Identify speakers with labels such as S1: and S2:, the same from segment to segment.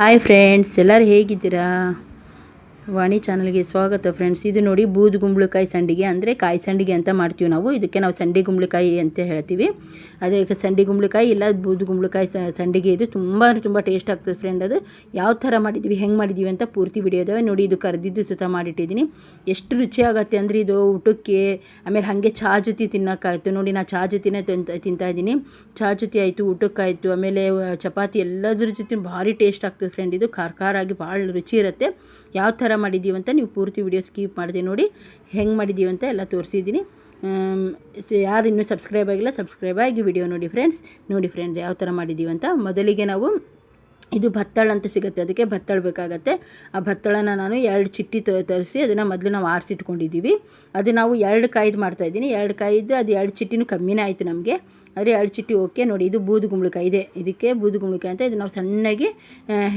S1: Hi friends ಎಲ್ಲರೂ ಹೇಗಿದ್ದೀರಾ? ವಾಣಿ ಚಾನಲ್ಗೆ ಸ್ವಾಗತ ಫ್ರೆಂಡ್ಸ್ ಇದು ನೋಡಿ ಬೂದು ಗುಂಬಳಕಾಯಿ ಸಂಡಿಗೆ ಅಂದರೆ ಕಾಯಿ ಸಂಡಿಗೆ ಅಂತ ಮಾಡ್ತೀವಿ ನಾವು. ಇದಕ್ಕೆ ನಾವು ಸಂಡಿ ಗುಂಬಳಕಾಯಿ ಅಂತ ಹೇಳ್ತೀವಿ. ಅದೇ ಸಂಡಿ ಗುಂಬಳಕಾಯಿ ಇಲ್ಲ, ಬೂದು ಗುಂಬಳಕಾಯಿ ಸಂಡಿಗೆ ಇದು ತುಂಬ ತುಂಬ ಟೇಸ್ಟ್ ಆಗ್ತದೆ ಫ್ರೆಂಡ್ ಅದು. ಯಾವ ಥರ ಮಾಡಿದ್ವಿ, ಹೆಂಗೆ ಮಾಡಿದ್ವಿ ಅಂತ ಪೂರ್ತಿ ವಿಡಿಯೋ ಇದಾವೆ. ನೋಡಿ ಇದು ಕರೆದಿದ್ದು ಸುತ್ತ ಮಾಡಿಟ್ಟಿದ್ದೀನಿ. ಎಷ್ಟು ರುಚಿ ಆಗುತ್ತೆ ಅಂದರೆ ಇದು ಊಟಕ್ಕೆ, ಆಮೇಲೆ ಹಾಗೆ ಚಹಾ ಜೊತೆ ತಿನ್ನೋಕ್ಕಾಯ್ತು. ನೋಡಿ ನಾನು ಚಹಾ ಜೊತೆನೇ ತಿಂತಾ ಇದ್ದೀನಿ. ಚಹಾ ಜೊತೆ ಆಯಿತು, ಊಟಕ್ಕಾಯಿತು, ಆಮೇಲೆ, ಚಪಾತಿ ಎಲ್ಲದ್ರ ಜೊತೆ ಭಾರಿ ಟೇಸ್ಟ್ ಆಗ್ತದೆ ಫ್ರೆಂಡ್ ಇದು ಖಾರ ಖಾರಾಗಿ ಭಾಳ ರುಚಿ ಇರುತ್ತೆ. ಯಾವ ಥರ ಮಾಡಿದ್ದೀವಿ ಅಂತ ನೀವು ಪೂರ್ತಿ ವಿಡಿಯೋ ಸ್ಕಿಪ್ ಮಾಡಿದೆ ನೋಡಿ ಹೆಂಗೆ ಮಾಡಿದ್ದೀವಿ ಅಂತ ಎಲ್ಲ ತೋರಿಸಿದ್ದೀನಿ. ಯಾರು ಇನ್ನೂ ಸಬ್ಸ್ಕ್ರೈಬ್ ಆಗಿಲ್ಲ ಸಬ್ಸ್ಕ್ರೈಬ್ ಆಗಿ ವಿಡಿಯೋ ನೋಡಿ ಫ್ರೆಂಡ್ಸ್ ನೋಡಿ ಫ್ರೆಂಡ್ಸ್ ಯಾವ ಥರ ಮಾಡಿದ್ದೀವಿ ಅಂತ. ಮೊದಲಿಗೆ ನಾವು ಇದು ಭತ್ತಳ ಅಂತ ಸಿಗುತ್ತೆ, ಅದಕ್ಕೆ ಭತ್ತಳ ಬೇಕಾಗತ್ತೆ. ಆ ಭತ್ತಳನ ನಾನು ಎರಡು ಚಿಟ್ಟಿ ತರಿಸಿ ಅದನ್ನು ಮೊದಲು ನಾವು ಆರಿಸಿಟ್ಕೊಂಡಿದ್ದೀವಿ. ಅದು ನಾವು ಎರಡು ಕಾಯ್ದು ಮಾಡ್ತಾಯಿದ್ದೀನಿ ಎರಡು ಕಾಯ್ದು ಅದು ಎರಡು ಚಿಟ್ಟಿನೂ ಕಮ್ಮಿನೇ ಆಯಿತು ನಮಗೆ. ಆದರೆ ಅಳಿಚಿಟ್ಟು ಓಕೆ ನೋಡಿ, ಇದು ಬೂದು ಗುಂಬಳಕಾಯಿ ಇದೆ. ಇದಕ್ಕೆ ಬೂದು ಗುಂಬಳಕಾಯಿ ಅಂತ ಇದು ನಾವು ಸಣ್ಣಗೆ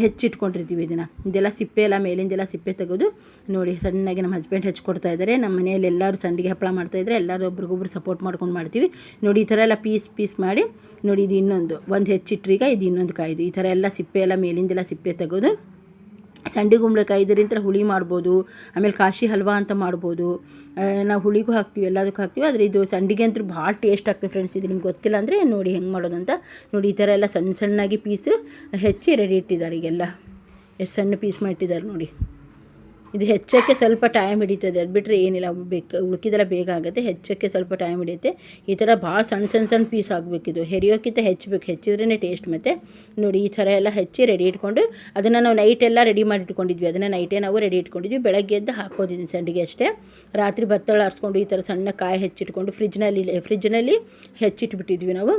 S1: ಹೆಚ್ಚಿಟ್ಕೊಂಡಿರ್ತೀವಿ ಇದನ್ನು. ಇದೆಲ್ಲ ಸಿಪ್ಪೆ ಎಲ್ಲ ಮೇಲಿಂದೆಲ್ಲ ಸಿಪ್ಪೆ ತೆಗೆದು ನೋಡಿ, ಸಣ್ಣಗೆ ನಮ್ಮ ಹಸ್ಬೆಂಡ್ ಹೆಚ್ಚಿಕೊಡ್ತಾ ಇದ್ದಾರೆ ನಮ್ಮ ಮನೆಯಲ್ಲಿ ಎಲ್ಲರೂ ಸಂಡಿಗೆ ಹಪ್ಪಳ ಮಾಡ್ತಾಯಿದ್ರೆ ಎಲ್ಲರೂ ಒಬ್ರಿಗೊಬ್ರು ಸಪೋರ್ಟ್ ಮಾಡ್ಕೊಂಡು ಮಾಡ್ತೀವಿ. ನೋಡಿ, ಈ ಥರ ಎಲ್ಲ ಪೀಸ್ ಪೀಸ್ ಮಾಡಿ ನೋಡಿ, ಇದು ಇನ್ನೊಂದು. ಒಂದು ಹೆಚ್ಚಿಟ್ರೀಗ ಇದು ಇನ್ನೊಂದು ಕಾಯ್ದು. ಈ ಥರ ಎಲ್ಲ ಸಿಪ್ಪೆ ಎಲ್ಲ ಮೇಲಿಂದೆಲ್ಲ ಸಿಪ್ಪೆ ತೆಗೆದು ಸಂಡಿ ಗುಂಬಳಕಾಯಿ ಇದರಿಂದ ಹುಳಿ ಮಾಡ್ಬೋದು, ಆಮೇಲೆ ಕಾಶಿ ಹಲ್ವಾ ಅಂತ ಮಾಡ್ಬೋದು. ನಾವು ಹುಳಿಗೂ ಹಾಕ್ತೀವಿ, ಎಲ್ಲದಕ್ಕೂ ಹಾಕ್ತೀವಿ, ಆದರೆ ಇದು ಸಂಡಿಗೆ ಅಂತೂ ಭಾಳ ಟೇಸ್ಟ್ ಆಗ್ತದೆ ಫ್ರೆಂಡ್ಸ್ ಇದು ನಿಮ್ಗೆ ಗೊತ್ತಿಲ್ಲ ಅಂದರೆ ನೋಡಿ ಹೆಂಗೆ ಮಾಡೋದಂತ. ನೋಡಿ ಈ ಥರ ಎಲ್ಲ ಸಣ್ಣ ಸಣ್ಣಾಗಿ ಪೀಸು ಹೆಚ್ಚಿ ರೆಡಿ ಇಟ್ಟಿದ್ದಾರೆ ಈಗೆಲ್ಲ. ಎಷ್ಟು ಸಣ್ಣ ಪೀಸ್ ಮಾಡಿಟ್ಟಿದ್ದಾರೆ ನೋಡಿ. ಇದು ಹೆಚ್ಚಕ್ಕೆ ಸ್ವಲ್ಪ ಟೈಮ್ ಹಿಡಿತದೆ. ಅದು ಬಿಟ್ಟರೆ ಏನಿಲ್ಲ. ಬೇಕು, ಉಳ್ಕಿದೆಲ್ಲ ಬೇಗ ಆಗುತ್ತೆ. ಹೆಚ್ಚಕ್ಕೆ ಸ್ವಲ್ಪ ಟೈಮ್ ಹಿಡಿಯುತ್ತೆ. ಈ ಥರ ಭಾಳ ಸಣ್ಣ ಸಣ್ಣ ಸಣ್ಣ ಪೀಸ್ ಇದು. ಹೆರಿಯೋಕ್ಕಿಂತ ಹೆಚ್ಚಬೇಕು. ಹೆಚ್ಚಿದ್ರೇ ಟೇಸ್ಟ್ ಮತ್ತು. ನೋಡಿ, ಈ ಥರ ಎಲ್ಲ ಹೆಚ್ಚಿ ರೆಡಿ ಇಟ್ಕೊಂಡು ಅದನ್ನು ನಾವು ನೈಟ್ ಎಲ್ಲ ರೆಡಿ ಮಾಡಿ ಇಟ್ಕೊಂಡಿದ್ವಿ. ಅದನ್ನು ನೈಟೇ ನಾವು ರೆಡಿ ಇಟ್ಕೊಂಡಿದ್ವಿ. ಬೆಳಗ್ಗೆ ಎದ್ದು ಹಾಕೋದಿದ್ದೀನಿ ಸಂಡಿಗೆ ಅಷ್ಟೇ. ರಾತ್ರಿ ಭತ್ತಳ ಆರಿಸ್ಕೊಂಡು ಈ ಥರ ಸಣ್ಣ ಕಾಯಿ ಹೆಚ್ಚಿಟ್ಕೊಂಡು ಫ್ರಿಜ್ನಲ್ಲಿ ಫ್ರಿಜ್ನಲ್ಲಿ ಹೆಚ್ಚಿಟ್ಬಿಟ್ಟಿದ್ವಿ ನಾವು.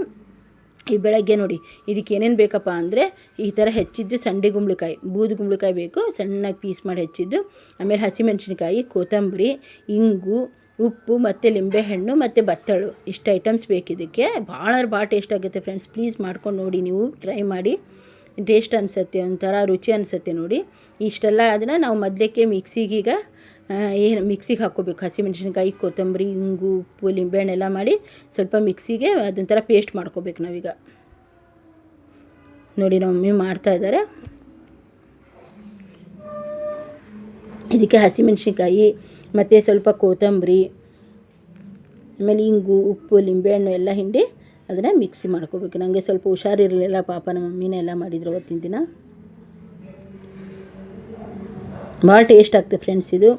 S1: ಈ ಬೆಳಗ್ಗೆ ನೋಡಿ, ಇದಕ್ಕೆ ಏನೇನು ಬೇಕಪ್ಪ ಅಂದರೆ, ಈ ಥರ ಹೆಚ್ಚಿದ್ದು ಸಂಡೆ ಗುಂಬಳಕಾಯಿ, ಬೂದು ಗುಂಬಳಕಾಯಿ ಬೇಕು, ಸಣ್ಣಗೆ ಪೀಸ್ ಮಾಡಿ ಹೆಚ್ಚಿದ್ದು. ಆಮೇಲೆ ಹಸಿಮೆಣಸಿನ್ಕಾಯಿ, ಕೊತ್ತಂಬರಿ, ಇಂಗು, ಉಪ್ಪು, ಮತ್ತು ಲಿಂಬೆಹಣ್ಣು, ಮತ್ತು ಬತ್ತಳು. ಇಷ್ಟು ಐಟಮ್ಸ್ ಬೇಕಿದ್ದಕ್ಕೆ ಭಾಳ ಭಾಳ ಟೇಸ್ಟ್ ಆಗುತ್ತೆ ಫ್ರೆಂಡ್ಸ್ ಪ್ಲೀಸ್ ಮಾಡ್ಕೊಂಡು ನೋಡಿ, ನೀವು ಟ್ರೈ ಮಾಡಿ. ಟೇಸ್ಟ್ ಅನಿಸುತ್ತೆ, ಒಂಥರ ರುಚಿ ಅನಿಸುತ್ತೆ ನೋಡಿ. ಇಷ್ಟೆಲ್ಲ ಅದನ್ನು ನಾವು ಮೊದಲಕ್ಕೆ ಮಿಕ್ಸಿಗೀಗ ಏನು ಮಿಕ್ಸಿಗೆ ಹಾಕ್ಕೋಬೇಕು. ಹಸಿಮೆಣಸಿನ್ಕಾಯಿ, ಕೊತ್ತಂಬರಿ, ಇಂಗು ಉಪ್ಪು ಲಿಂಬೆಹಣ್ಣು ಎಲ್ಲ ಮಾಡಿ ಸ್ವಲ್ಪ ಮಿಕ್ಸಿಗೆ ಅದೊಂಥರ ಪೇಸ್ಟ್ ಮಾಡ್ಕೋಬೇಕು ನಾವೀಗ. ನೋಡಿ ನಮ್ಮ ಮಮ್ಮಿ ಮಾಡ್ತಾ ಇದ್ದಾರೆ. ಇದಕ್ಕೆ ಹಸಿಮೆಣಸಿನ್ಕಾಯಿ, ಮತ್ತು ಸ್ವಲ್ಪ ಕೊತ್ತಂಬರಿ, ಆಮೇಲೆ ಇಂಗು, ಉಪ್ಪು, ಲಿಂಬೆಹಣ್ಣು ಎಲ್ಲ ಹಿಂಡಿ ಅದನ್ನು ಮಿಕ್ಸಿ ಮಾಡ್ಕೋಬೇಕು. ನನಗೆ ಸ್ವಲ್ಪ ಹುಷಾರಿರಲಿಲ್ಲ ಪಾಪ ನಮ್ಮ ಮಮ್ಮಿನೇ ಎಲ್ಲ ಮಾಡಿದ್ರು ಅವತ್ತಿನ ದಿನ. ಭಾಳ ಟೇಸ್ಟ್ ಆಗ್ತದೆ ಫ್ರೆಂಡ್ಸ್ ಇದು.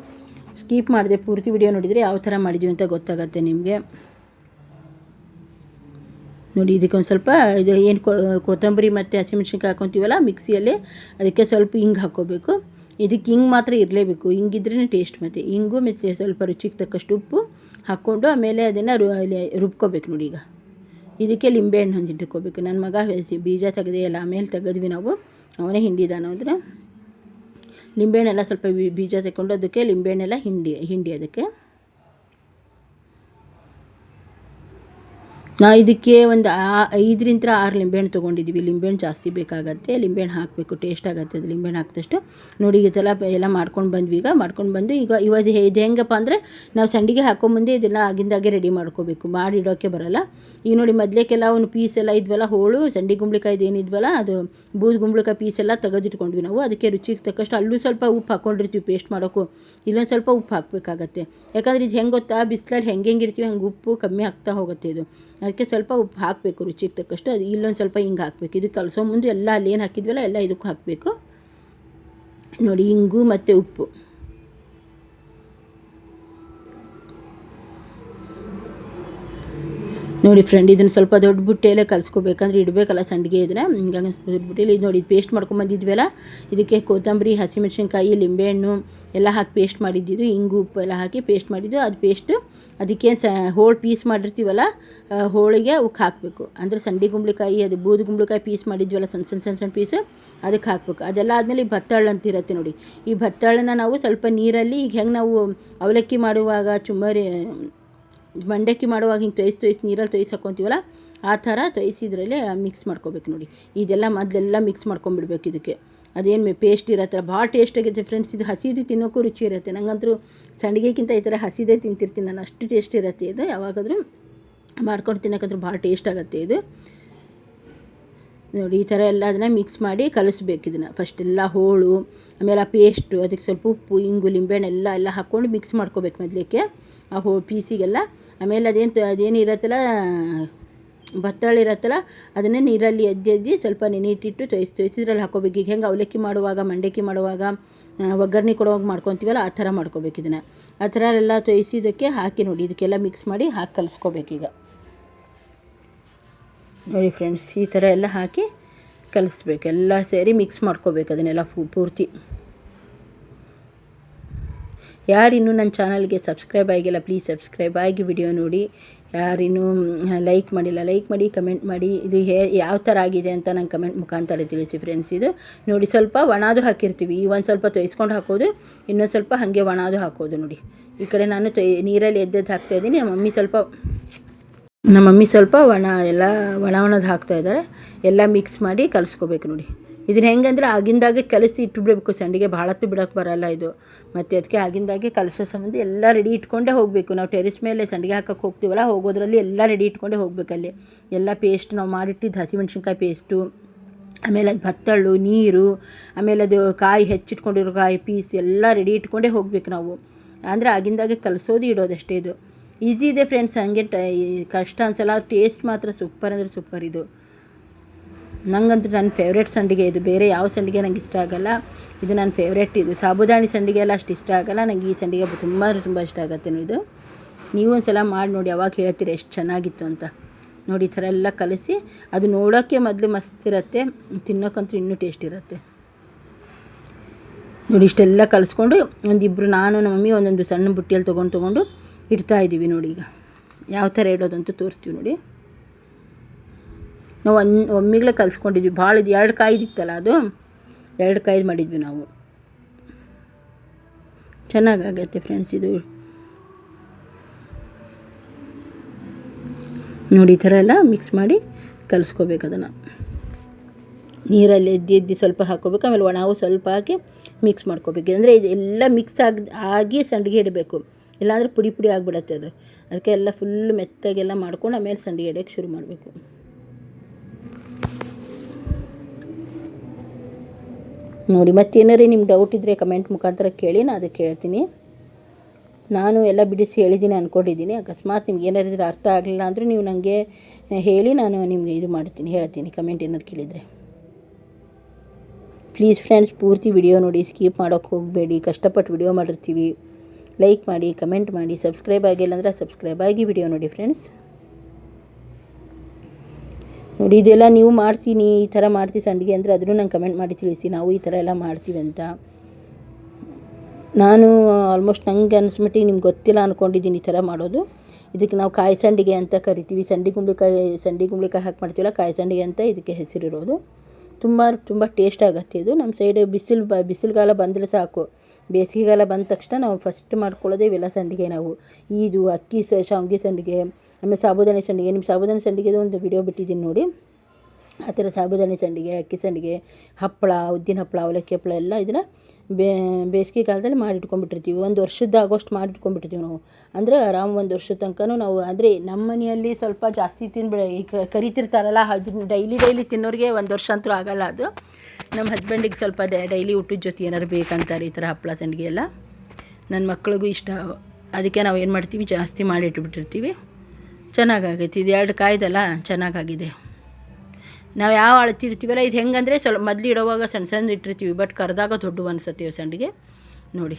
S1: ಸ್ಕೀಪ್ ಮಾಡಿದೆ ಪೂರ್ತಿ ವಿಡಿಯೋ ನೋಡಿದರೆ ಯಾವ ಥರ ಮಾಡಿದ್ವಿ ಅಂತ ಗೊತ್ತಾಗತ್ತೆ ನಿಮಗೆ. ನೋಡಿ ಇದಕ್ಕೆ ಒಂದು ಸ್ವಲ್ಪ ಇದು ಏನು ಕೊತ್ತಂಬರಿ ಮತ್ತು ಹಸಿಮೆಣ್ಸಿನ್ಕಾಯಿ ಹಾಕೊತೀವಲ್ಲ, ಮಿಕ್ಸಿಯಲ್ಲಿ ಅದಕ್ಕೆ ಸ್ವಲ್ಪ ಹಿಂಗೆ ಹಾಕ್ಕೋಬೇಕು. ಇದಕ್ಕೆ ಹಿಂಗೆ ಮಾತ್ರ ಇರಲೇಬೇಕು. ಹಿಂಗಿದ್ರೇ ಟೇಸ್ಟ್ ಮತ್ತು. ಹಿಂಗು ಮತ್ತು ಸ್ವಲ್ಪ ರುಚಿಗೆ ತಕ್ಕಷ್ಟು ಉಪ್ಪು ಹಾಕ್ಕೊಂಡು ಆಮೇಲೆ ಅದನ್ನು ರು ರುಬ್ಕೋಬೇಕು ನೋಡಿ ಈಗ. ಇದಕ್ಕೆ ಲಿಂಬೆಹಣ್ಣು ಹಂಚಿಟ್ಟು ಇಟ್ಕೋಬೇಕು ನನ್ನ ಮಗ ಬೀಜ ತೆಗೆದೇ ಇಲ್ಲ ಆಮೇಲೆ ತೆಗೆದ್ವಿ ನಾವು. ಅವನೇ ಹಿಂಡಿದಾನ ಅಂದ್ರೆ. ಲಿಂಬೆಹಣ್ಣೆಲ್ಲ ಸ್ವಲ್ಪ ಬೀಜ ತೆಕ್ಕೊಂಡು ಅದಕ್ಕೆ ಲಿಂಬೆಹಣ್ಣೆಲ್ಲ ಹಿಂಡಿ ಹಿಂಡಿ ಅದಕ್ಕೆ. ನಾ ಇದಕ್ಕೆ ಒಂದು ಐದರಿಂದ ಆರು ಲಿಂಬೆಹಣ್ಣು ತೊಗೊಂಡಿದ್ದೀವಿ ಲಿಂಬೆಹಣ್ಣು ಜಾಸ್ತಿ ಬೇಕಾಗತ್ತೆ, ಲಿಂಬೆಹಣ್ಣು ಹಾಕಬೇಕು ಟೇಸ್ಟ್ ಆಗುತ್ತೆ. ಅದು ಲಿಂಬೆಹಣ್ಣು ಹಾಕಿದಷ್ಟು ನೋಡಿ ಇದೆಲ್ಲ ಎಲ್ಲ ಮಾಡ್ಕೊಂಡು ಬಂದ್ವಿ. ಈಗ ಮಾಡ್ಕೊಂಡು ಬಂದು ಈಗ ಇವಾಗ ಇದು ಹೆಂಗಪ್ಪ ಅಂದರೆ ನಾವು ಸಂಡಿಗೆ ಹಾಕೊಂಬಂದು ಇದೆಲ್ಲ ಆಗಿಂದಾಗೆ ರೆಡಿ ಮಾಡ್ಕೋಬೇಕು. ಮಾಡಿ ಇಡೋಕ್ಕೆ ಬರೋಲ್ಲ. ಈಗ ನೋಡಿ ಮೊದಲೇಕೆಲ್ಲ ಒಂದು ಪೀಸ್ ಎಲ್ಲ ಇದ್ವಲ್ಲ, ಹೋಳು, ಸಂಡಿ ಗುಂಬಳಕಾಯ್ದು ಏನಿದ್ವಲ್ಲ, ಅದು ಬೂದು ಗುಂಬಳಕಾಯಿ ಪೀಸ್ ಎಲ್ಲ ತೆಗೆದಿಟ್ಕೊಂಡ್ವಿ ನಾವು. ಅದಕ್ಕೆ ರುಚಿಗೆ ತಕ್ಕಷ್ಟು ಅಲ್ಲೂ ಸ್ವಲ್ಪ ಉಪ್ಪು ಹಾಕ್ಕೊಂಡಿರ್ತೀವಿ ಪೇಸ್ಟ್ ಮಾಡೋಕ್ಕೂ ಇಲ್ಲೊಂದು ಸ್ವಲ್ಪ ಉಪ್ಪು ಹಾಕಬೇಕಾಗತ್ತೆ. ಯಾಕಂದರೆ ಇದು ಹೆಂಗೆ ಗೊತ್ತಾ? ಬಿಸಿಲಲ್ಲಿ ಹೆಂಗೆ ಹೆಂಗೆ ಇರ್ತೀವಿ ಹಂಗೆ ಉಪ್ಪು ಕಮ್ಮಿ ಆಗ್ತಾ ಹೋಗುತ್ತೆ ಇದು. ಅದಕ್ಕೆ ಸ್ವಲ್ಪ ಉಪ್ಪು ಹಾಕಬೇಕು ರುಚಿಗೆ ತಕ್ಕಷ್ಟು. ಅದು ಇಲ್ಲೊಂದು ಸ್ವಲ್ಪ ಹಿಂಗೆ ಹಾಕಬೇಕು. ಇದು ಕಲಸೋ ಮುಂದೆ ಎಲ್ಲ ಅಲ್ಲಿ ಹಾಕಿದ್ವಲ್ಲ, ಎಲ್ಲ ಇದಕ್ಕೆ ಹಾಕಬೇಕು. ನೋಡಿ, ಇಂಗು ಮತ್ತು ಉಪ್ಪು. ನೋಡಿ ಫ್ರೆಂಡ್ ಇದನ್ನು ಸ್ವಲ್ಪ ದೊಡ್ಡ ಬುಟ್ಟೆಯಲ್ಲೇ ಕಲಿಸ್ಕೋಬೇಕಂದ್ರೆ ಇಡಬೇಕಲ್ಲ ಸಂಡಿಗೆ ಇದನ್ನ ಹಿಂಗಾಗಿ ದೊಡ್ಡ ಬುಟ್ಟೆಯಲ್ಲಿ ಇದು ನೋಡಿ ಪೇಸ್ಟ್ ಮಾಡ್ಕೊಂಬಂದಿದ್ವಲ್ಲ ಇದಕ್ಕೆ ಕೊತ್ತಂಬರಿ, ಹಸಿಮೆಣ್ಸಿನ್ಕಾಯಿ, ಲಿಂಬೆಹಣ್ಣು ಎಲ್ಲ ಹಾಕಿ ಪೇಸ್ಟ್ ಮಾಡಿದ್ದಿದ್ದು, ಇಂಗು, ಉಪ್ಪು ಎಲ್ಲ ಹಾಕಿ ಪೇಸ್ಟ್ ಮಾಡಿದ್ದು. ಅದು ಪೇಸ್ಟು ಅದಕ್ಕೆ ಸ ಹೋಳು ಪೀಸ್ ಮಾಡಿರ್ತೀವಲ್ಲ ಹೋಳಿಗೆ ಅವಕ್ಕೆ ಹಾಕಬೇಕು. ಅಂದರೆ ಸಂಡಿ ಗುಂಬಳಿಕಾಯಿ, ಅದು ಬೂದು ಗುಂಬಳಕಾಯಿ ಪೀಸ್ ಮಾಡಿದ್ವಲ್ಲ ಸಣ್ಣ ಸಣ್ಣ ಸಣ್ಣ ಸಣ್ಣ ಪೀಸು ಅದಕ್ಕೆ ಹಾಕಬೇಕು. ಅದೆಲ್ಲ ಆದಮೇಲೆ ಈ ಭತ್ತಾಳು ಅಂತ ಇರುತ್ತೆ ನೋಡಿ. ಈ ಭತ್ತಾಳನ್ನ ನಾವು ಸ್ವಲ್ಪ ನೀರಲ್ಲಿ, ಈಗ ಹೆಂಗೆ ನಾವು ಅವಲಕ್ಕಿ ಮಾಡುವಾಗ, ಚುಮ್ಮರಿ ಮಂಡಕ್ಕಿ ಮಾಡುವಾಗ ಹಿಂಗೆ ತೊಯ್ಸಿ ತೊಯ್ಸಿ, ನೀರಲ್ಲಿ ತೊಯ್ಸಿ ಹಾಕ್ಕೊತೀವಲ್ಲ ಆ ಥರ ತೊಯ್ಸಿದ್ರಲ್ಲಿ ಮಿಕ್ಸ್ ಮಾಡ್ಕೋಬೇಕು ನೋಡಿ. ಇದೆಲ್ಲ ಮೊದಲೆಲ್ಲ ಮಿಕ್ಸ್ ಮಾಡ್ಕೊಂಬಿಡ್ಬೇಕು ಇದಕ್ಕೆ. ಅದೇನು ಪೇಸ್ಟ್ ಇರತ್ತಲ್ಲ ಭಾಳ ಟೇಸ್ಟ್ ಫ್ರೆಂಡ್ಸ್ ಇದು ಹಸಿದು ತಿನ್ನೋಕ್ಕೂ ರುಚಿ ಇರುತ್ತೆ. ನಂಗಂತರೂ ಸಂಡಿಗೆಗಿಂತ ಈ ಥರ ಹಸಿದೇ ತಿಂತಿರ್ತೀನಿ ನಾನು. ಅಷ್ಟು ಟೇಸ್ಟ್ ಇರುತ್ತೆ ಇದು. ಯಾವಾಗಾದರೂ ಮಾಡ್ಕೊಂಡು ತಿನ್ನೋಕ್ಕಂದ್ರೆ ಭಾಳ ಟೇಸ್ಟ್ ಆಗುತ್ತೆ ಇದು. ನೋಡಿ, ಈ ಥರ ಎಲ್ಲ ಅದನ್ನು ಮಿಕ್ಸ್ ಮಾಡಿ ಕಲಿಸ್ಬೇಕು ಇದನ್ನು. ಫಸ್ಟ್ ಎಲ್ಲ ಹೋಳು, ಆಮೇಲೆ ಆ ಪೇಸ್ಟು ಅದಕ್ಕೆ ಸ್ವಲ್ಪ ಉಪ್ಪು, ಇಂಗು ಲಿಂಬೆಹಣ್ಣು ಎಲ್ಲ ಎಲ್ಲ ಹಾಕ್ಕೊಂಡು ಮಿಕ್ಸ್ ಮಾಡ್ಕೋಬೇಕು ಮೊದಲಿಕ್ಕೆ. ಆ ಹೋ ಪೀಸಿಗೆಲ್ಲ ಆಮೇಲೆ ಅದೇನು ಅದೇನು ಇರತ್ತಲ್ಲ ಭತ್ತಳು ಇರತ್ತಲ್ಲ, ಅದನ್ನೇ ನೀರಲ್ಲಿ ಎದ್ದು ಎದ್ದು ಸ್ವಲ್ಪ ನೆನೆಯಿಟ್ಟಿಟ್ಟು ತೊಯ್ಸಿ ತೊಯ್ಸಿದ್ರಲ್ಲಿ ಹಾಕೋಬೇಕು. ಈಗ ಹೆಂಗೆ ಅವಲಕ್ಕಿ ಮಾಡುವಾಗ, ಮಂಡಕ್ಕಿ ಮಾಡುವಾಗ ಒಗ್ಗರಣೆ ಕೊಡುವಾಗ ಮಾಡ್ಕೊತೀವಲ್ಲ, ಆ ಥರ ಮಾಡ್ಕೋಬೇಕು ಇದನ್ನು. ಆ ಥರ ಎಲ್ಲ ತೊಯ್ಸಿದ್ದಕ್ಕೆ ಹಾಕಿ ನೋಡಿ. ಇದಕ್ಕೆಲ್ಲ ಮಿಕ್ಸ್ ಮಾಡಿ ಹಾಕಿ ಕಲಿಸ್ಕೋಬೇಕೀಗ ನೋಡಿ ಫ್ರೆಂಡ್ಸ್ ಈ ಥರ ಎಲ್ಲ ಹಾಕಿ ಕಲಿಸ್ಬೇಕು. ಎಲ್ಲ ಸೇರಿ ಮಿಕ್ಸ್ ಮಾಡ್ಕೋಬೇಕು ಅದನ್ನೆಲ್ಲ ಪೂರ್ತಿ. ಯಾರಿನ್ನೂ ನನ್ನ ಚಾನಲ್ಗೆ ಸಬ್ಸ್ಕ್ರೈಬ್ ಆಗಿಲ್ಲ, ಪ್ಲೀಸ್ ಸಬ್ಸ್ಕ್ರೈಬ್ ಆಗಿ ವಿಡಿಯೋ ನೋಡಿ. ಯಾರಿನ್ನೂ ಲೈಕ್ ಮಾಡಿಲ್ಲ, ಲೈಕ್ ಮಾಡಿ, ಕಮೆಂಟ್ ಮಾಡಿ. ಇದು ಹೇ, ಯಾವ ಥರ ಆಗಿದೆ ಅಂತ ನಂಗೆ ಕಮೆಂಟ್ ಮುಖಾಂತರ ತಿಳಿಸಿ ಫ್ರೆಂಡ್ಸ್. ಇದು ನೋಡಿ, ಸ್ವಲ್ಪ ಒಣದು ಹಾಕಿರ್ತೀವಿ. ಈ ಒಂದು ಸ್ವಲ್ಪ ತೊಯ್ಸ್ಕೊಂಡು ಹಾಕೋದು, ಇನ್ನೊಂದು ಸ್ವಲ್ಪ ಹಾಗೆ ಒಣದು ಹಾಕೋದು ನೋಡಿ. ಈ ಕಡೆ ನಾನು ತೊಯ್, ನೀರಲ್ಲಿ ಎದ್ದೆದ್ದು ಹಾಕ್ತಾಯಿದ್ದೀನಿ ನಮ್ಮ ಮಮ್ಮಿ ಸ್ವಲ್ಪ, ನಮ್ಮ ಮಮ್ಮಿ ಸ್ವಲ್ಪ ಒಣ, ಎಲ್ಲ ಒಣ ಒಣದು ಹಾಕ್ತಾ ಇದ್ದಾರೆ. ಎಲ್ಲ ಮಿಕ್ಸ್ ಮಾಡಿ ಕಲಿಸ್ಕೋಬೇಕು ನೋಡಿ. ಇದನ್ನ ಹೆಂಗಂದ್ರೆ ಆಗಿಂದಾಗೆ ಕಲಸಿ ಇಟ್ಬಿಡ್ಬೇಕು. ಸಂಡಿಗೆ ಭಾಳ ಹೊತ್ತು ಬಿಡೋಕ್ಕೆ ಬರಲ್ಲ ಇದು. ಮತ್ತು ಅದಕ್ಕೆ ಆಗಿಂದಾಗೆ ಕಲಸೋ ಸಂಬಂಧ ಎಲ್ಲ ರೆಡಿ ಇಟ್ಕೊಂಡೇ ಹೋಗಬೇಕು. ನಾವು ಟೆರಿಸ್ ಮೇಲೆ ಸಂಡಿಗೆ ಹಾಕಕ್ಕೆ ಹೋಗ್ತೀವಲ್ಲ, ಹೋಗೋದ್ರಲ್ಲಿ ಎಲ್ಲ ರೆಡಿ ಇಟ್ಕೊಂಡೇ ಹೋಗ್ಬೇಕಲ್ಲಿ ಎಲ್ಲ ಪೇಸ್ಟ್ ನಾವು ಮಾಡಿಟ್ಟಿದ್ದು ಹಸಿಮೆಣ್ಸಿನ್ಕಾಯಿ ಪೇಸ್ಟು ಆಮೇಲೆ ಅದು ಭತ್ತಳ್ಳು, ನೀರು, ಆಮೇಲೆ ಅದು ಕಾಯಿ ಹೆಚ್ಚಿಟ್ಕೊಂಡಿರೋ ಕಾಯಿ ಪೀಸ್ ಎಲ್ಲ ರೆಡಿ ಇಟ್ಕೊಂಡೇ ಹೋಗ್ಬೇಕು ನಾವು. ಅಂದರೆ ಆಗಿಂದಾಗೆ ಕಲಸೋದು ಇಡೋದಷ್ಟೇ ಇದು. ಈಸಿ ಇದೆ ಫ್ರೆಂಡ್ಸ್ ಹಂಗೆ ಕಷ್ಟ ಅನ್ಸಲ್ಲ ಟೇಸ್ಟ್ ಮಾತ್ರ ಸೂಪರ್ ಅಂದರೆ ಸೂಪರ್ ಇದು. ನಂಗಂತೂ ನನ್ನ ಫೇವ್ರೇಟ್ ಸಂಡಿಗೆ ಇದು. ಬೇರೆ ಯಾವ ಸಂಡಿಗೆ ನಂಗೆ ಇಷ್ಟ ಆಗಲ್ಲ. ಇದು ನನ್ನ ಫೇವ್ರೇಟ್ ಇದು. ಸಾಬುದಾಣಿ ಸಂಡಿಗೆ ಎಲ್ಲ ಅಷ್ಟು ಇಷ್ಟ ಆಗಲ್ಲ. ನಂಗೆ ಈ ಸಂಡಿಗೆ ತುಂಬ ತುಂಬ ಇಷ್ಟ ಆಗತ್ತೆ ಇದು. ನೀವು ಒಂದು ಸಲ ಮಾಡಿ ನೋಡಿ, ಯಾವಾಗ ಹೇಳ್ತೀರಿ ಎಷ್ಟು ಚೆನ್ನಾಗಿತ್ತು ಅಂತ. ನೋಡಿ, ಈ ಥರ ಎಲ್ಲ ಕಲಿಸಿ, ಅದು ನೋಡೋಕ್ಕೆ ಮೊದಲು ಮಸ್ತ್ ಇರುತ್ತೆ, ತಿನ್ನೋಕ್ಕಂತೂ ಇನ್ನೂ ಟೇಸ್ಟ್ ಇರುತ್ತೆ. ನೋಡಿ, ಇಷ್ಟೆಲ್ಲ ಕಲಿಸ್ಕೊಂಡು ಒಂದಿಬ್ಬರು ನಾನು, ನಮ್ಮ ಮಮ್ಮಿ ಒಂದೊಂದು ಸಣ್ಣ ಬುಟ್ಟಿಯಲ್ಲಿ ತೊಗೊಂಡು ತೊಗೊಂಡು ಇಡ್ತಾ ಇದ್ದೀವಿ ನೋಡಿ ಈಗ. ಯಾವ ಥರ ಇಡೋದಂತೂ ತೋರಿಸ್ತೀವಿ ನೋಡಿ. ನಾವು ಒನ್ ಒಮ್ಮಿಗ್ಲೇ ಕಲಿಸ್ಕೊಂಡಿದ್ವಿ. ಭಾಳ ಇದು ಎರಡು ಕಾಯ್ದಿತ್ತಲ್ಲ ಅದು? ಎರಡು ಕಾಯ್ದು ಮಾಡಿದ್ವಿ ನಾವು. ಚೆನ್ನಾಗಾಗತ್ತೆ ಫ್ರೆಂಡ್ಸ್ ಇದು. ನೋಡಿ, ಈ ಥರ ಎಲ್ಲ ಮಿಕ್ಸ್ ಮಾಡಿ ಕಲಿಸ್ಕೋಬೇಕು ಅದನ್ನು. ನೀರಲ್ಲಿ ಎದ್ದು ಎದ್ದು ಸ್ವಲ್ಪ ಹಾಕ್ಕೋಬೇಕು. ಆಮೇಲೆ ಒಣವು ಸ್ವಲ್ಪ ಹಾಕಿ ಮಿಕ್ಸ್ ಮಾಡ್ಕೋಬೇಕು. ಅಂದರೆ ಇದೆಲ್ಲ ಮಿಕ್ಸ್ ಆಗಿ ಆಗಿ ಸಂಡಿಗೆ ಇಡಬೇಕು. ಇಲ್ಲಾಂದರೆ ಪುಡಿ ಪುಡಿ ಆಗಿಬಿಡತ್ತೆ ಅದು. ಅದಕ್ಕೆ ಎಲ್ಲ ಫುಲ್ ಮೆತ್ತಗೆಲ್ಲ ಮಾಡ್ಕೊಂಡು ಆಮೇಲೆ ಸಂಡಿಗೆ ಇಡೋಕ್ಕೆ ಶುರು ಮಾಡಬೇಕು. ನೋಡಿ ಮತ್ತೇನಾರೇ ನಿಮ್ಗೆ ಡೌಟ್ ಇದ್ದರೆ ಕಮೆಂಟ್ ಮುಖಾಂತರ ಕೇಳಿ ನಾನು ಅದಕ್ಕೆ ಹೇಳ್ತೀನಿ. ನಾನು ಎಲ್ಲ ಬಿಡಿಸಿ ಹೇಳಿದ್ದೀನಿ ಅಂದ್ಕೊಂಡಿದ್ದೀನಿ ಅಕಸ್ಮಾತ್ ನಿಮ್ಗೆ ಏನಾರು ಇದ್ರೆ ಅರ್ಥ ಆಗಲಿಲ್ಲ ಅಂದರೆ ನೀವು ನನಗೆ ಹೇಳಿ, ನಾನು ನಿಮಗೆ ಇದು ಮಾಡ್ತೀನಿ, ಹೇಳ್ತೀನಿ. ಕಮೆಂಟ್ ಏನಾರು ಕೇಳಿದರೆ. ಪ್ಲೀಸ್ ಫ್ರೆಂಡ್ಸ್ ಪೂರ್ತಿ ವಿಡಿಯೋ ನೋಡಿ ಸ್ಕಿಪ್ ಮಾಡೋಕ್ಕೆ ಹೋಗಬೇಡಿ. ಕಷ್ಟಪಟ್ಟು ವಿಡಿಯೋ ಮಾಡಿರ್ತೀವಿ. ಲೈಕ್ ಮಾಡಿ ಕಮೆಂಟ್ ಮಾಡಿ ಸಬ್ಸ್ಕ್ರೈಬ್ ಆಗಿಲ್ಲ ಅಂದರೆ ಸಬ್ಸ್ಕ್ರೈಬ್ ಆಗಿ ವಿಡಿಯೋ ನೋಡಿ ಫ್ರೆಂಡ್ಸ್ ನೋಡಿ, ಇದೆಲ್ಲ ನೀವು ಮಾಡ್ತೀನಿ, ಈ ಥರ ಮಾಡ್ತೀವಿ ಸಂಡಿಗೆ ಅಂದರೆ ಅದನ್ನು ನಂಗೆ ಕಮೆಂಟ್ ಮಾಡಿ ತಿಳಿಸಿ, ನಾವು ಈ ಥರ ಎಲ್ಲ ಮಾಡ್ತೀವಿ ಅಂತ. ನಾನು ಆಲ್ಮೋಸ್ಟ್ ನಂಗೆ ಅನಿಸ್ಮಟ್ಟಿಗೆ ನಿಮ್ಗೆ ಗೊತ್ತಿಲ್ಲ ಅಂದ್ಕೊಂಡಿದ್ದೀನಿ ಈ ಥರ ಮಾಡೋದು. ಇದಕ್ಕೆ ನಾವು ಕಾಯಿ ಸಂಡಿಗೆ ಅಂತ ಕರಿತೀವಿ. ಸಂಡಿ ಗುಂಬಳಕಾಯಿ ಸಂಡಿ ಹಾಕಿ ಮಾಡ್ತೀವಲ್ಲ, ಕಾಯಿ ಸಂಡಿಗೆ ಅಂತ ಇದಕ್ಕೆ ಹೆಸರಿರೋದು. ತುಂಬ ತುಂಬ ಟೇಸ್ಟ್ ಆಗುತ್ತೆ ಇದು. ನಮ್ಮ ಸೈಡ್ ಬಿಸಿಲು ಬ, ಬಿಸಿಲುಗಾಲ ಬಂದರೆ ಸಾಕು. ಬೇಸಿಗೆಗಾಲ ಬಂದ ತಕ್ಷಣ ನಾವು ಫಸ್ಟ್ ಮಾಡ್ಕೊಳ್ಳೋದೇ ಇವೆಲ್ಲ ಸಂಡಿಗೆ ನಾವು. ಇದು ಅಕ್ಕಿ ಸ, ಶಾವಿಗೆ ಸಂಡಿಗೆ, ಆಮೇಲೆ ಸಾಬುದಾನ ಸಂಡಿಗೆ. ನಿಮ್ಮ ಸಾಬುದಾನ ಸಂಡಿಗೆದು ಒಂದು ವಿಡಿಯೋ ಬಿಟ್ಟಿದ್ದೀನಿ ನೋಡಿ. ಆ ಥರ ಸಾಬುದಾನಿ ಸಂಡಿಗೆ, ಅಕ್ಕಿ ಸಂಡಿಗೆ, ಹಪ್ಪಳ, ಉದ್ದಿನ ಹಪ್ಪಳ, ಅವಲಕ್ಕಿ ಹಪ್ಪಳ ಎಲ್ಲ ಇದನ್ನು ಬೇಸಿಗೆ ಕಾಲದಲ್ಲಿ ಮಾಡಿಟ್ಕೊಂಡ್ಬಿಟ್ಟಿರ್ತೀವಿ. ಒಂದು ವರ್ಷದ ಆಗೋಷ್ಟು ಮಾಡಿಟ್ಕೊಂಡ್ಬಿಟ್ಟಿರ್ತೀವಿ ನಾವು. ಅಂದರೆ ಆರಾಮ್ ಒಂದು ವರ್ಷದ ತನಕನೂ ನಾವು, ಅಂದರೆ ನಮ್ಮ ಮನೆಯಲ್ಲಿ ಸ್ವಲ್ಪ ಜಾಸ್ತಿ ತಿನ್ಬಿಡ, ಈ ಕರಿತಿರ್ತಾರಲ್ಲ ಅದನ್ನ ಡೈಲಿ ಡೈಲಿ ತಿನ್ನೋರಿಗೆ ಒಂದು ವರ್ಷ ಅಂತೂ ಆಗಲ್ಲ ಅದು. ನಮ್ಮ ಹಸ್ಬೆಂಡಿಗೆ ಸ್ವಲ್ಪ ಡೈಲಿ ಊಟದ ಜೊತೆ ಏನಾರು ಬೇಕಂತಾರೆ, ಈ ಥರ ಹಪ್ಪಳ ಸಂಡಿಗೆ ಎಲ್ಲ. ನನ್ನ ಮಕ್ಳಿಗೂ ಇಷ್ಟ. ಅದಕ್ಕೆ ನಾವು ಏನು ಮಾಡ್ತೀವಿ, ಜಾಸ್ತಿ ಮಾಡಿಟ್ಬಿಟ್ಟಿರ್ತೀವಿ. ಚೆನ್ನಾಗಾಗೈತಿ. ಇದು ಎರಡು ಕಾಯ್ದಲ್ಲ, ಚೆನ್ನಾಗಾಗಿದೆ. ನಾವು ಯಾವ ಅಳತಿ ಇರ್ತೀವಲ್ಲ ಇದು ಹೆಂಗಂದರೆ ಸ್ವಲ್ಪ ಮೊದಲು ಇಡೋವಾಗ ಸಣ್ಣ ಸಣ್ಣ ಇಟ್ಟಿರ್ತೀವಿ ಬಟ್ ಕರೆದಾಗ ದೊಡ್ಡ ಅನಿಸತ್ತೀವಿ ಸಂಡಿಗೆ ನೋಡಿ,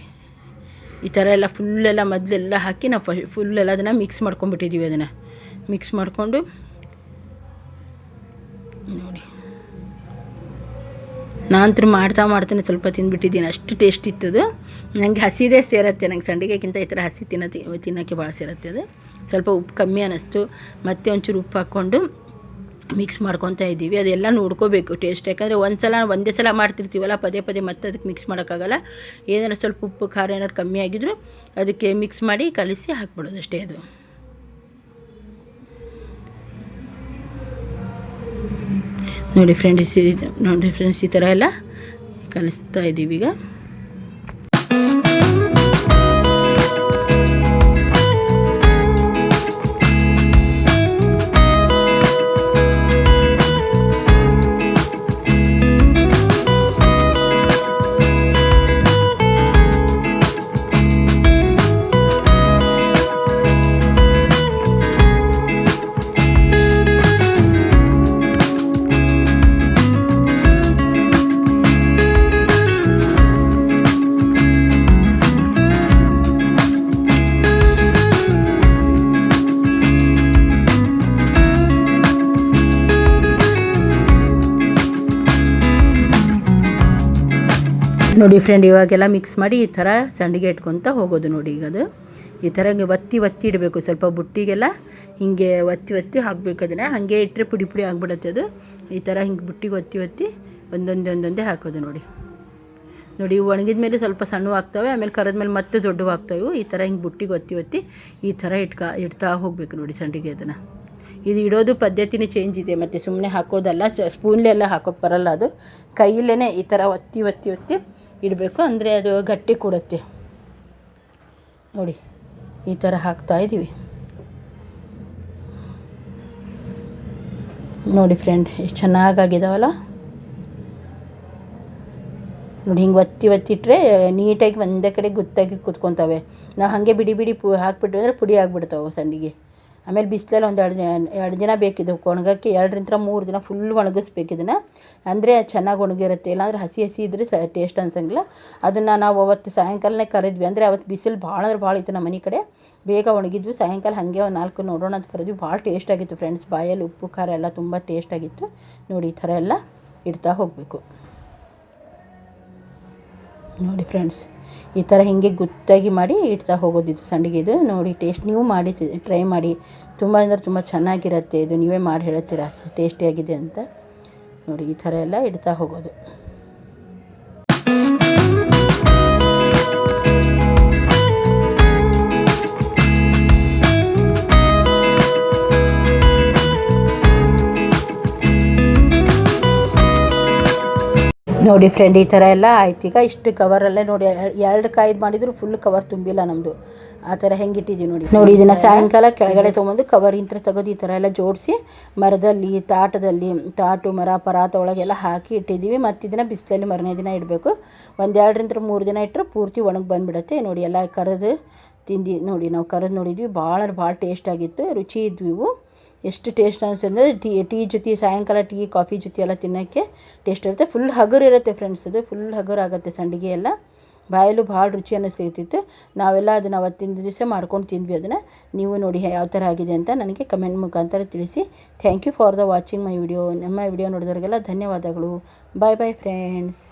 S1: ಈ ಥರ ಎಲ್ಲ ಫುಲ್ಲೆಲ್ಲ ಮೊದಲೆಲ್ಲ ಹಾಕಿ ನಾವು ಫ ಫುಲ್ಲೆಲ್ಲ ಅದನ್ನು ಮಿಕ್ಸ್ ಮಾಡ್ಕೊಂಡ್ಬಿಟ್ಟಿದ್ದೀವಿ ಅದನ್ನು. ಮಿಕ್ಸ್ ಮಾಡಿಕೊಂಡು, ನೋಡಿ. ನಾನಂತರ ಮಾಡ್ತಾ ಮಾಡ್ತಾನೆ ಸ್ವಲ್ಪ ತಿಂದ್ಬಿಟ್ಟಿದ್ದೀನಿ, ಅಷ್ಟು ಟೇಸ್ಟ್ ಇತ್ತದು. ನನಗೆ ಹಸಿದೇ ಸೇರತ್ತೆ, ನಂಗೆ ಸಂಡಿಗೆಗಿಂತ ಈ ಥರ ಹಸಿ ತಿನ್ನೋ, ತಿನ್ನೋಕ್ಕೆ ಭಾಳ ಸೇರತ್ತೆ ಅದು. ಸ್ವಲ್ಪ ಉಪ್ಪು ಕಮ್ಮಿ ಅನ್ನಿಸ್ತು ಮತ್ತೆ ಒಂಚೂರು ಉಪ್ಪು ಹಾಕ್ಕೊಂಡು ಮಿಕ್ಸ್ ಮಾಡ್ಕೊತಾ ಇದ್ದೀವಿ. ಅದೆಲ್ಲ ನೋಡ್ಕೋಬೇಕು ಟೇಸ್ಟ್ ಯಾಕಂದರೆ ಒಂದು ಸಲ ಒಂದೇ ಸಲ ಮಾಡ್ತಿರ್ತೀವಲ್ಲ, ಪದೇ ಪದೇ ಮತ್ತೆ ಅದಕ್ಕೆ ಮಿಕ್ಸ್ ಮಾಡೋಕ್ಕಾಗಲ್ಲ. ಏನಾರು ಸ್ವಲ್ಪ ಉಪ್ಪು, ಖಾರ ಏನಾರು ಕಮ್ಮಿ ಆಗಿದ್ರು ಅದಕ್ಕೆ ಮಿಕ್ಸ್ ಮಾಡಿ ಕಲಿಸಿ ಹಾಕ್ಬಿಡೋದು ಅಷ್ಟೇ ಅದು. ನೋಡಿ ಫ್ರೆಂಡ್ಸ್ ನೋಡಿ ಫ್ರೆಂಡ್ಸ್ ಈ ಥರ ಎಲ್ಲ ಕಲಿಸ್ತಾ ಇದ್ದೀವಿ ಈಗ. ನೋಡಿ ಫ್ರೆಂಡ್ ಇವಾಗೆಲ್ಲ ಮಿಕ್ಸ್ ಮಾಡಿ ಈ ಥರ ಸಂಡಿಗೆ ಇಟ್ಕೊತ ಹೋಗೋದು ನೋಡಿ ಈಗ ಅದು. ಈ ಥರ ಹಿಂಗೆ ಒತ್ತಿ ಒತ್ತಿ ಇಡಬೇಕು, ಸ್ವಲ್ಪ ಬುಟ್ಟಿಗೆಲ್ಲ ಹಿಂಗೆ ಒತ್ತಿ ಒತ್ತಿ ಹಾಕಬೇಕು ಅದನ್ನು. ಹಾಗೆ ಇಟ್ಟರೆ ಪುಡಿ ಪುಡಿ ಆಗಿಬಿಡುತ್ತೆ ಅದು. ಈ ಥರ ಹಿಂಗೆ ಬುಟ್ಟಿಗೆ ಒತ್ತಿ ಒತ್ತಿ ಒಂದೊಂದೇ ಒಂದೊಂದೇ ಹಾಕೋದು ನೋಡಿ. ನೋಡಿ ಇವು ಒಣಗಿದ ಮೇಲೆ ಸ್ವಲ್ಪ ಸಣ್ಣ ಆಗ್ತವೆ, ಆಮೇಲೆ ಕರೆದ ಮೇಲೆ ಮತ್ತೆ ದೊಡ್ಡವು ಆಗ್ತವೆ. ಈ ಥರ ಹಿಂಗೆ ಬುಟ್ಟಿಗೆ ಒತ್ತಿ ಒತ್ತಿ ಈ ಥರ ಇಟ್ಕ, ಇಡ್ತಾ ಹೋಗಬೇಕು ನೋಡಿ ಸಂಡಿಗೆ ಅದನ್ನು. ಇದು ಇಡೋದು ಪದ್ಧತಿನೇ ಚೇಂಜ್ ಇದೆ, ಮತ್ತು ಸುಮ್ಮನೆ ಹಾಕೋದಲ್ಲ, ಸ್ಪೂನ್ಲೆಲ್ಲ ಹಾಕೋಕ್ಕೆ ಬರಲ್ಲ ಅದು. ಕೈಯಲ್ಲೇ ಈ ಥರ ಒತ್ತಿ ಒತ್ತಿ ಒತ್ತಿ ಇಡಬೇಕು ಅಂದರೆ ಅದು ಗಟ್ಟಿ ಕೊಡುತ್ತೆ. ನೋಡಿ, ಈ ಥರ ಹಾಕ್ತಾ ಇದ್ದೀವಿ ನೋಡಿ ಫ್ರೆಂಡ್ ಎಷ್ಟು ಚೆನ್ನಾಗಾಗಿದಾವಲ್ಲ. ನೋಡಿ, ಹಿಂಗೆ ಒತ್ತಿ ಒತ್ತಿಟ್ರೆ ನೀಟಾಗಿ ಒಂದೇ ಕಡೆ ಗುತ್ತಾಗಿ ಕೂತ್ಕೊತಾವೆ. ನಾವು ಹಾಗೆ ಬಿಡಿ ಬಿಡಿ ಪು ಹಾಕ್ಬಿಟ್ವಿ ಅಂದರೆ ಪುಡಿ ಆಗಿಬಿಡ್ತಾವೆ ಸಂಡಿಗೆ. ಆಮೇಲೆ ಬಿಸಿಲಲ್ಲಿ ಒಂದು ಎರಡು ಎರಡು ದಿನ ಬೇಕಿದ್ದು ಒಣಗಕ್ಕೆ ಎರಡರಿಂದ ಮೂರು ದಿನ ಫುಲ್ ಒಣಗಿಸ್ಬೇಕು ಇದನ್ನು. ಅಂದರೆ ಚೆನ್ನಾಗಿ ಒಣಗಿರುತ್ತೆ. ಇಲ್ಲಾಂದ್ರೆ ಹಸಿ ಹಸಿ ಇದ್ದರೆ ಸ ಟೇಸ್ಟ್ ಅನ್ಸಂಗಿಲ್ಲ. ಅದನ್ನು ನಾವು ಅವತ್ತು ಸಾಯಂಕಾಲನೇ ಕರೆದ್ವಿ. ಅಂದರೆ ಅವತ್ತು ಬಿಸಿಲು ಭಾಳ ಅಂದ್ರೆ ಭಾಳ ಇತ್ತು ನಮ್ಮ ಮನೆ ಕಡೆ. ಬೇಗ ಒಣಗಿದ್ವಿ. ಸಾಯಂಕಾಲ ಹಾಗೆ ಒಂದು ನಾಲ್ಕು ನೋಡೋಣ ಅಂತ ಕರೆದ್ವಿ. ಭಾಳ ಟೇಸ್ಟ್ ಆಗಿತ್ತು ಫ್ರೆಂಡ್ಸ್ ಬಾಯಲ್ಲಿ ಉಪ್ಪು, ಖಾರ ಎಲ್ಲ ತುಂಬ ಟೇಸ್ಟ್ ಆಗಿತ್ತು. ನೋಡಿ, ಈ ಥರ ಎಲ್ಲ ಇಡ್ತಾ ಹೋಗಬೇಕು. ನೋಡಿ ಫ್ರೆಂಡ್ಸ್ ಈ ಥರ ಹೀಗೆ ಗುತ್ತಾಗಿ ಮಾಡಿ ಇಡ್ತಾ ಹೋಗೋದಿದ್ದು ಸಂಡಿಗೆ ಇದು. ನೋಡಿ ಟೇಸ್ಟ್ ನೀವು ಮಾಡಿ ಟ್ರೈ ಮಾಡಿ. ತುಂಬ ಅಂದರೆ ತುಂಬ ಚೆನ್ನಾಗಿರುತ್ತೆ. ಇದು ನೀವೇ ಮಾಡಿ ಹೇಳ್ತೀರಾ? ಟೇಸ್ಟಿಯಾಗಿದೆ ಅಂತ. ನೋಡಿ, ಈ ಥರ ಎಲ್ಲ ಇಡ್ತಾ ಹೋಗೋದು. ನೋಡಿ ಫ್ರೆಂಡ್ ಈ ಥರ ಎಲ್ಲ ಆಯ್ತು. ಈಗ ಇಷ್ಟು ಕವರಲ್ಲೇ ನೋಡಿ ಎರಡು ಕಾಯ್ದು ಮಾಡಿದ್ರು ಫುಲ್ ಕವರ್ ತುಂಬಿಲ್ಲ ನಮ್ಮದು ಆ ಥರ ಹೆಂಗೆ ಇಟ್ಟಿದ್ದೀವಿ ನೋಡಿ. ನೋಡಿ ಇದನ್ನು ಸಾಯಂಕಾಲ ಕೆಳಗಡೆ ತೊಗೊಂಬಂದು ಕವರ್ ಇಂತ್ರ ತೆಗೆದು ಈ ಥರ ಎಲ್ಲ ಜೋಡಿಸಿ ಮರದಲ್ಲಿ ತಾಟದಲ್ಲಿ ತಾಟು ಮರ ಪರಾತ ಒಳಗೆಲ್ಲ ಹಾಕಿ ಇಟ್ಟಿದ್ದೀವಿ. ಮತ್ತು ಇದನ್ನು ಬಿಸಿಲಲ್ಲಿ ಮರನೇ ದಿನ ಇಡಬೇಕು. ಒಂದೆರಡರಿಂದ ಮೂರು ದಿನ ಇಟ್ಟರೆ ಪೂರ್ತಿ ಒಣಗಿ ಬಂದುಬಿಡುತ್ತೆ. ನೋಡಿ ಎಲ್ಲ ಕರೆದು ತಿಂದು ನೋಡಿ ನಾವು ಕರೆದು ನೋಡಿದ್ವಿ. ಭಾಳ ಭಾಳ ಟೇಸ್ಟ್ ಆಗಿತ್ತು. ರುಚಿ ಇದ್ವಿ ಇವು. ಎಷ್ಟು ಟೇಸ್ಟ್ ಅನಿಸ್ತಂದ್ರೆ ಟೀ ಟೀ ಜೊತೆ ಸಾಯಂಕಾಲ ಟೀ, ಕಾಫಿ ಜೊತೆ ಎಲ್ಲ ತಿನ್ನೋಕ್ಕೆ ಟೇಸ್ಟ್ ಇರುತ್ತೆ. ಫುಲ್ ಹಗುರಿರುತ್ತೆ ಫ್ರೆಂಡ್ಸ್ ಅದು ಫುಲ್ ಹಗುರಾಗುತ್ತೆ ಸಂಡಿಗೆ ಎಲ್ಲ. ಬಾಯಲ್ಲೂ ಭಾಳ ರುಚಿ ಅನ್ನಿಸ್ತಿತ್ತು ನಾವೆಲ್ಲ ಅದನ್ನು ಅವತ್ತಿನ ದಿವಸ ಮಾಡ್ಕೊಂಡು ತಿಂದ್ವಿ ಅದನ್ನು. ನೀವು ನೋಡಿ ಯಾವ ಥರ ಆಗಿದೆ ಅಂತ ನನಗೆ ಕಮೆಂಟ್ ಮುಖಾಂತರ ತಿಳಿಸಿ. Thank you for the watching my video ನಮ್ಮ ವಿಡಿಯೋ ನೋಡಿದವ್ರಿಗೆಲ್ಲ ಧನ್ಯವಾದಗಳು. Bye bye friends